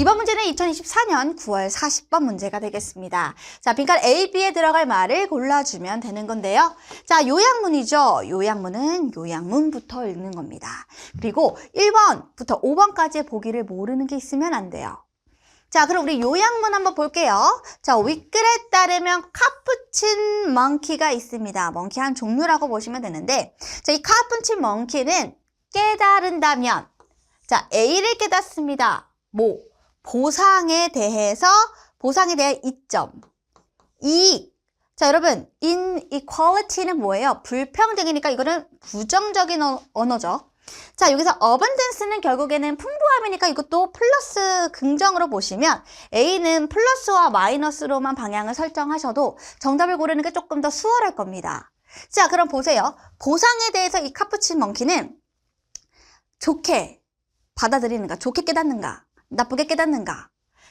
이번 문제는 2024년 9월 40번 문제가 되겠습니다. 자, 빈칸 A, B에 들어갈 말을 골라주면 되는 건데요. 자, 요약문이죠. 요약문은 요약문부터 읽는 겁니다. 그리고 1번부터 5번까지의 보기를 모르는 게 있으면 안 돼요. 자, 그럼 우리 요약문 한번 볼게요. 자, 윗글에 따르면 카푸친 멍키가 있습니다. 멍키 한 종류라고 보시면 되는데, 자, 이 카푸친 멍키는 깨달은다면, 자, A를 깨닫습니다. 뭐? 보상에 대해서, 보상에 대한 이점. 이익. 자, 여러분, inequality는 뭐예요? 불평등이니까 이거는 부정적인 어- 언어죠. 자, 여기서 abundance는 결국에는 풍부함이니까 이것도 플러스 긍정으로 보시면 A는 플러스와 마이너스로만 방향을 설정하셔도 정답을 고르는 게 조금 더 수월할 겁니다. 자, 그럼 보세요. 보상에 대해서 이 카푸친 멍키는 좋게 받아들이는가, 좋게 깨닫는가, 나쁘게 깨닫는가.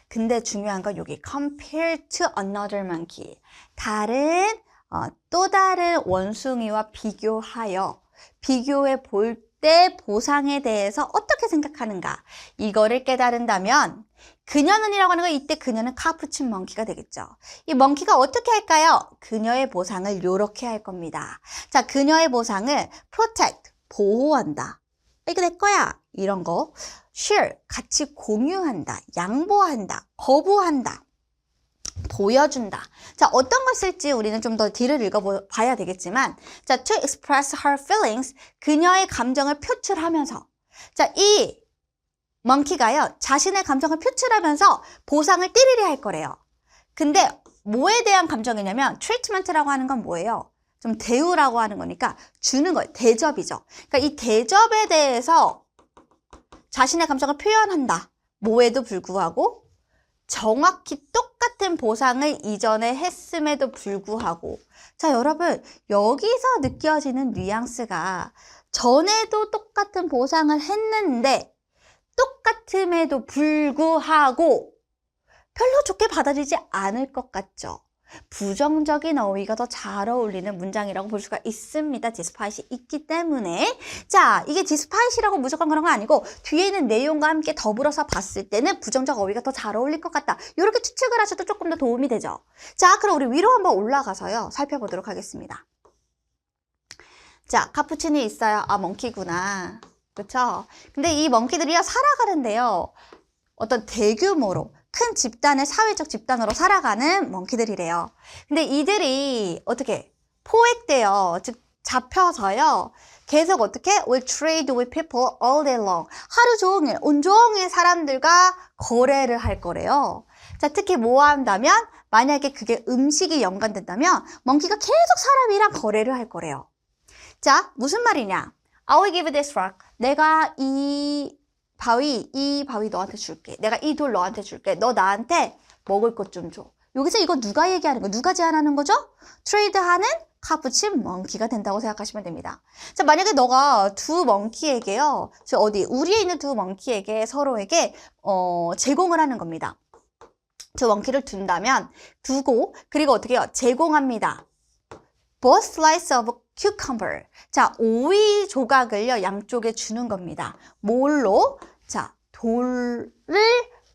근데 중요한 건 여기 compared to another monkey. 다른, 어, 또 다른 원숭이와 비교하여 비교해 볼 때 보상에 대해서 어떻게 생각하는가 이거를 깨달은다면 그녀는이라고 하는 건 이때 그녀는 카푸친 멍키가 되겠죠. 이 멍키가 어떻게 할까요? 그녀의 보상을 요렇게 할 겁니다. 자, 그녀의 보상을 protect 보호한다. 이게 내 거야. 이런 거. Share 같이 공유한다. 양보한다. 거부한다. 보여준다. 자, 어떤 걸 쓸지 우리는 좀 더 뒤를 읽어봐야 되겠지만, 자, to express her feelings, 그녀의 감정을 표출하면서, 자, 이 멍키가요, 자신의 감정을 표출하면서 보상을 띠리리 할 거래요. 근데 뭐에 대한 감정이냐면, treatment라고 하는 건 뭐예요? 좀 대우라고 하는 거니까 주는 거예요. 대접이죠. 그러니까 이 대접에 대해서 자신의 감정을 표현한다. 뭐에도 불구하고 정확히 똑같은 보상을 이전에 했음에도 불구하고 자 여러분 여기서 느껴지는 뉘앙스가 전에도 똑같은 보상을 했는데 똑같음에도 불구하고 별로 좋게 받아들이지 않을 것 같죠. 부정적인 어휘가 더 잘 어울리는 문장이라고 볼 수가 있습니다. 디스파잇이 있기 때문에. 자, 이게 디스파잇이라고 무조건 그런 건 아니고 뒤에 있는 내용과 함께 더불어서 봤을 때는 부정적 어휘가 더 잘 어울릴 것 같다. 이렇게 추측을 하셔도 조금 더 도움이 되죠. 자, 그럼 우리 위로 한번 올라가서요. 살펴보도록 하겠습니다. 자, 카푸친이 있어요. 아, 멍키구나. 그쵸? 근데 이 멍키들이요, 살아가는데요. 어떤 대규모로 큰 집단의 사회적 집단으로 살아가는 멍키들이래요. 근데 이들이 어떻게 포획돼요. 즉 잡혀서요. 계속 어떻게 will trade with people all day long. 하루 종일 온종일 사람들과 거래를 할 거래요. 자, 특히 뭐 한다면 만약에 그게 음식이 연관된다면 멍키가 계속 사람이랑 거래를 할 거래요. 자, 무슨 말이냐? I will give this rock. 내가 이 바위, 이 바위 너한테 줄게. 내가 이 돌 너한테 줄게. 너 나한테 먹을 것 좀 줘. 여기서 이거 누가 얘기하는 거, 누가 제안하는 거죠? 트레이드하는 카푸친 멍키가 된다고 생각하시면 됩니다. 자, 만약에 너가 두 멍키에게요, 저 어디, 우리에 있는 두 멍키에게 서로에게, 어, 제공을 하는 겁니다. 두 멍키를 둔다면, 두고, 그리고 어떻게 해요? 제공합니다. both slice of cucumber. 자, 오이 조각을요, 양쪽에 주는 겁니다. 뭘로? 자, 돌을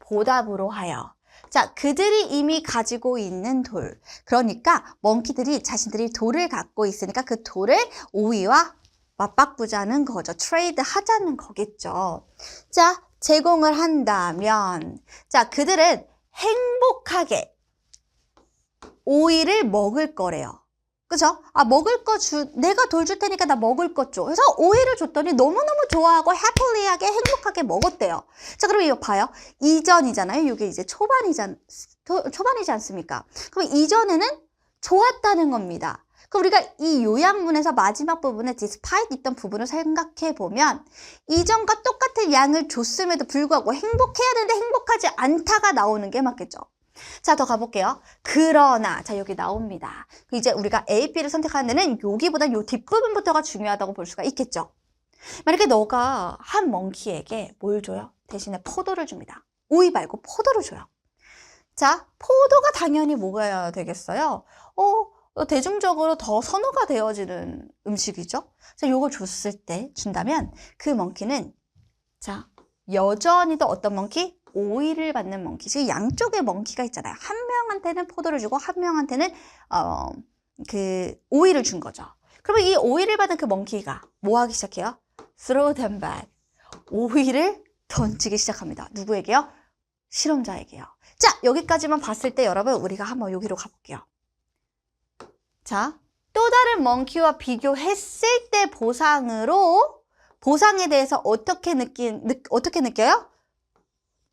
보답으로 하여. 자, 그들이 이미 가지고 있는 돌. 그러니까 멍키들이 자신들이 돌을 갖고 있으니까 그 돌을 오이와 맞바꾸자는 거죠. 트레이드 하자는 거겠죠. 자, 제공을 한다면, 자, 그들은 행복하게 오이를 먹을 거래요. 그죠? 아, 먹을 거 주, 내가 돌 줄 테니까 나 먹을 것 줘. 그래서 오이를 줬더니 너무너무 좋아하고 해플리하게 행복하게 먹었대요. 자, 그럼 이거 봐요. 이전이잖아요. 이게 이제 초반이잖, 초반이지 않습니까? 그럼 이전에는 좋았다는 겁니다. 그럼 우리가 이 요약문에서 마지막 부분에 despite 있던 부분을 생각해 보면 이전과 똑같은 양을 줬음에도 불구하고 행복해야 되는데 행복하지 않다가 나오는 게 맞겠죠. 자, 더 가볼게요. 그러나, 자, 여기 나옵니다. 이제 우리가 A, B를 선택하는 데는 여기보다 요 뒷부분부터가 중요하다고 볼 수가 있겠죠. 만약에 너가 한 멍키에게 뭘 줘요? 대신에 포도를 줍니다. 오이 말고 포도를 줘요. 자, 포도가 당연히 뭐가 되겠어요? 어, 대중적으로 더 선호가 되어지는 음식이죠. 자, 요걸 줬을 때 준다면 그 멍키는 자, 여전히도 어떤 멍키? 오이를 받는 멍키. 지금 양쪽에 멍키가 있잖아요. 한 명한테는 포도를 주고 한 명한테는 어, 그 오이를 준 거죠. 그러면 이 오이를 받은 그 멍키가 뭐 하기 시작해요? throw them back. 오이를 던지기 시작합니다. 누구에게요? 실험자에게요. 자, 여기까지만 봤을 때 여러분 우리가 한번 여기로 가볼게요. 자, 또 다른 멍키와 비교했을 때 보상으로 보상에 대해서 어떻게 느낀 느, 어떻게 느껴요?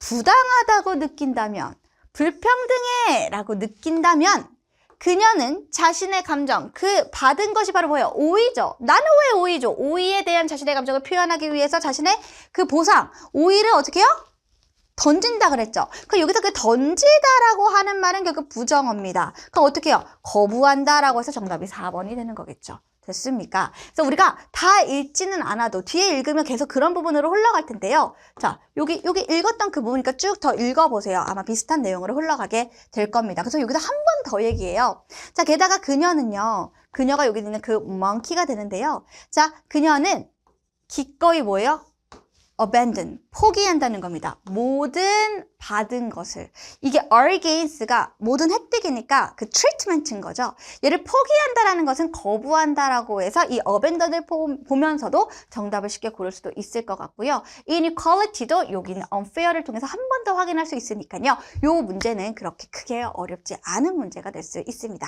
부당하다고 느낀다면 불평등해 라고 느낀다면 그녀는 자신의 감정, 그 받은 것이 바로 뭐예요? 오이죠. 나는 왜 오이죠? 오이에 대한 자신의 감정을 표현하기 위해서 자신의 그 보상, 오이를 어떻게 해요? 던진다 그랬죠. 그 여기서 그 던지다라고 하는 말은 결국 부정어입니다. 그럼 어떻게 해요? 거부한다라고 해서 정답이 4번이 되는 거겠죠. 됐습니까? 그래서 우리가 다 읽지는 않아도 뒤에 읽으면 계속 그런 부분으로 흘러갈 텐데요. 자, 여기 여기 읽었던 그 부분이니까 쭉 더 읽어보세요. 아마 비슷한 내용으로 흘러가게 될 겁니다. 그래서 여기서 한 번 더 얘기해요. 자, 게다가 그녀는요. 그녀가 여기 있는 그 멍키가 되는데요. 자, 그녀는 기꺼이 뭐예요? Abandon, 포기한다는 겁니다. 모든 받은 것을. 이게 our gains가 모든 획득이니까 그 treatment인 거죠. 얘를 포기한다라는 것은 거부한다라고 해서 이 abandon을 보, 보면서도 정답을 쉽게 고를 수도 있을 것 같고요. inequality도 여기는 unfair를 통해서 한 번 더 확인할 수 있으니까요. 이 문제는 그렇게 크게 어렵지 않은 문제가 될 수 있습니다.